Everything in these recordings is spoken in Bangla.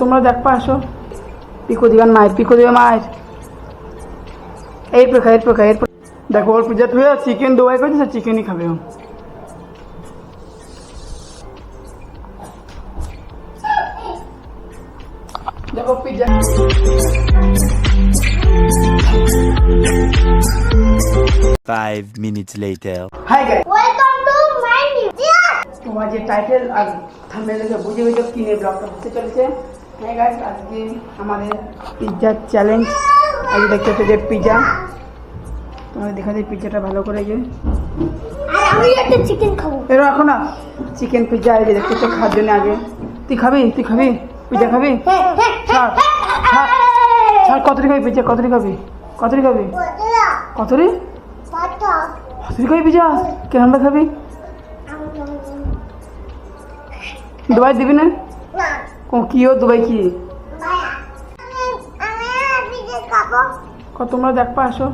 তোমরা দেখবা আসো। পিকো দিবেন মায়ের পিকো দিবে মায়ের। এই প্রকার এই প্রকার এরপর দেখো ওর পিজা তুই চিকেন দোয়াই করছিস চিকেনই খাবে ও। দেখো pizza. Five minutes later. Hi guy তোমার যে টাইটেল আর দেখে বুঝে বুঝে কিনে ব্লগটা হতে চলেছে। হ্যাঁ গাইস আজকে আমাদের পিৎজার চ্যালেঞ্জ আজকে দেখতে হচ্ছে যে পিৎজা তোমাদের দেখা যায় পিৎজাটা ভালো করে যে। আর চিকেন খাব। এর রাখো না চিকেন পিৎজা এই যে দেখতে হচ্ছে খাওয়ার জন্য আগে। তুই খাবি তুই খাবি পিৎজা খাবি? হ্যাঁ হ্যাঁ ছাড় ছাড় ছাড় কতটি খাবি পিৎজা কতটি খাবি? কতটি খাবি? কতটি পাটা কতটি খাবি পিৎজা কেমনটা খাবি? দুবাই দিবি না? না। ও কি ও দুবাই কি? ভাইয়া আমি আমি যে খাব ক তোমরা দেখবা আসো।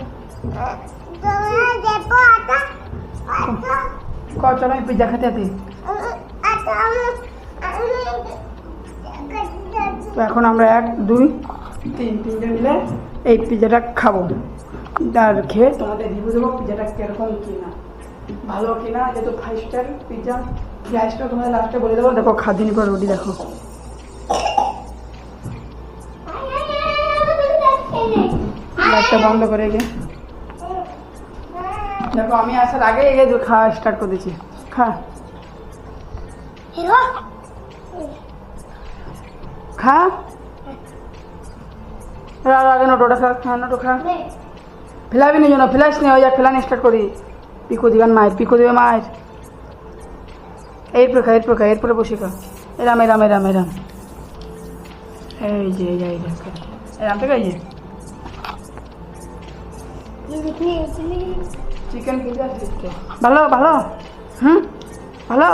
ক চলো আমি পিৎজা খেতে আছি তো এখন আমরা এক দুই তিন তিনটে মিলে এই পিৎজাটা খাব। আর খেয়ে তোমাদের রিভিউ দেবো পিৎজাটা কীরকম কিনা। ভালো কিনা যেহেতু ফাইভ স্টার পিৎজা গ্যাসটা তোমাদের লাস্টে বলে দেবো। দেখো খাদিনি পর রুটি দেখো। লাইটটা বন্ধ করে গিয়ে দেখো আমি আসার আগে যে খাওয়া স্টার্ট করে দিচ্ছি খা। খা। আর আগে নোটোটা খা খা নোটো খা। ফেলাবি না যেন ফেলাস নি ওই ফেলানি স্টার্ট করি। পিকো দিবেন মায়ের পিকো দিবে মায়ের। এরপরে খা এরপরে খা এরপরে বসে খা এরাম এরাম এরাম এরাম এই যে, এই এই যে এরাম থেকে এই যে চিকেন ভালো ভালো। হুম? ভালো?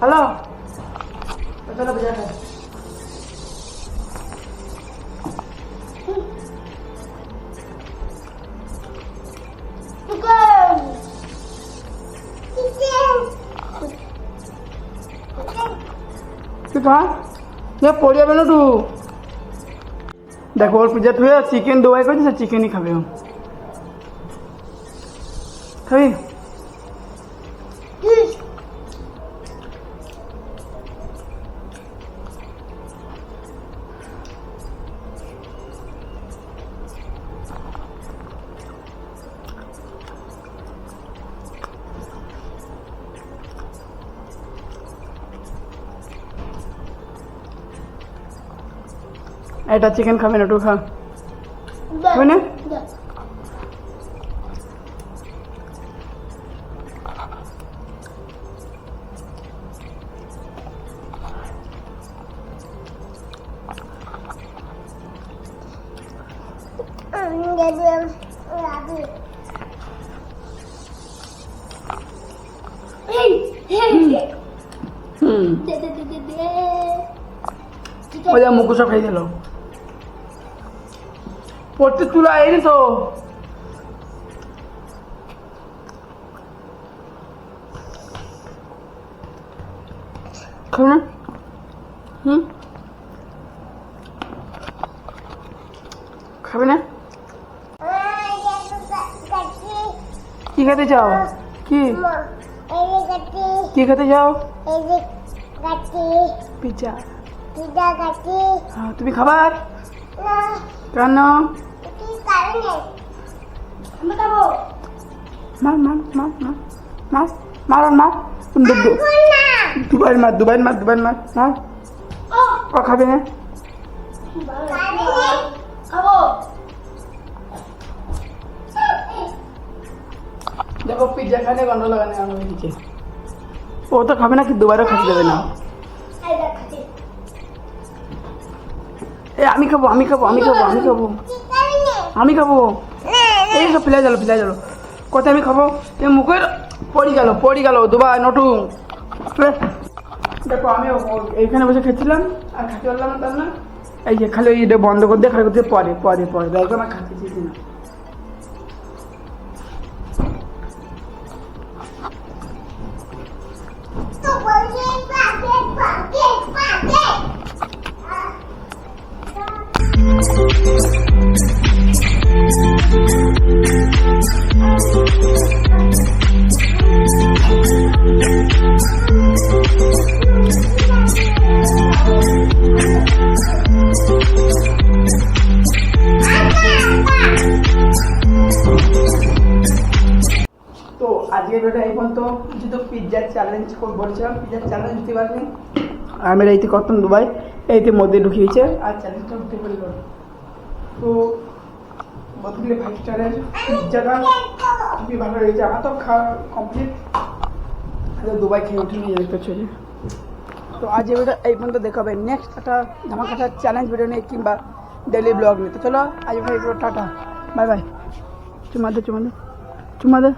ভালো? খা এ পড়ে যাবে না তু। দেখো, ওর পূজা তুই চিকেন দোয়াই করছিস চিকেনই খাবে ও। খাবি এটা চিকেন খাবে না একটু খা। খাবে না? হুম। ওই সব খাই দিল। পড়তে তুলা এলি তো খাবে না? হুম? খাবে না? কি খেতে চাও? কি? কি খেতে চাও? পিজ্জা। হ্যাঁ তুমি খাবার? কেন? মার মার মার মার মার মার মার। দু- দু- দুবার মার দুবার মার দুবার মার মার। ও খাবে না? দেখো পিজ্জা খানে গন্ধ লাগানে ও তো খাবে না কি দুবারও খেতে দেবে না। আমি খাব আমি খাব আমি খাব আমি খাব। আমি খাব। এই সব ফেলে গেল ফেলে গেল কোথায় আমি খাব? এ, মুখের পড়ি গেল পড়ি গেল দুবার নটু। দেখো আমি এইখানে বসে খেয়েছিলাম, আর খেতে পারলাম না তার না এই যে খালি এটা বন্ধ করে দিয়ে, খালি করতে পরে পরে পরে। দেখো, আমার খাতে চেয়েছি না। পর্যন্ত। যেহেতু পিৎজার চ্যালেঞ্জ বলছিলাম পিৎজার চ্যালেঞ্জ দিতে পারিনি। আমি এইতে করতাম দুবাই এইতে মধ্যে ঢুকিয়েছে আর চ্যালেঞ্জটা উঠতে পারল তো বদলে ফাইভ স্টারের পিৎজাটা খুবই ভালো লেগেছে। আমার তো খাওয়া কমপ্লিট দুবাই খেয়ে উঠিনি দেখতে চলে। তো আজ এই ভিডিও এই পর্যন্ত দেখাবে নেক্সট একটা ধামাকাটা চ্যালেঞ্জ ভিডিও নিয়ে কিংবা ডেলি ব্লগ নিয়ে। তো চলো আজ ভাই টাটা বাই বাই চুমা দে চুমা দে চুমা দে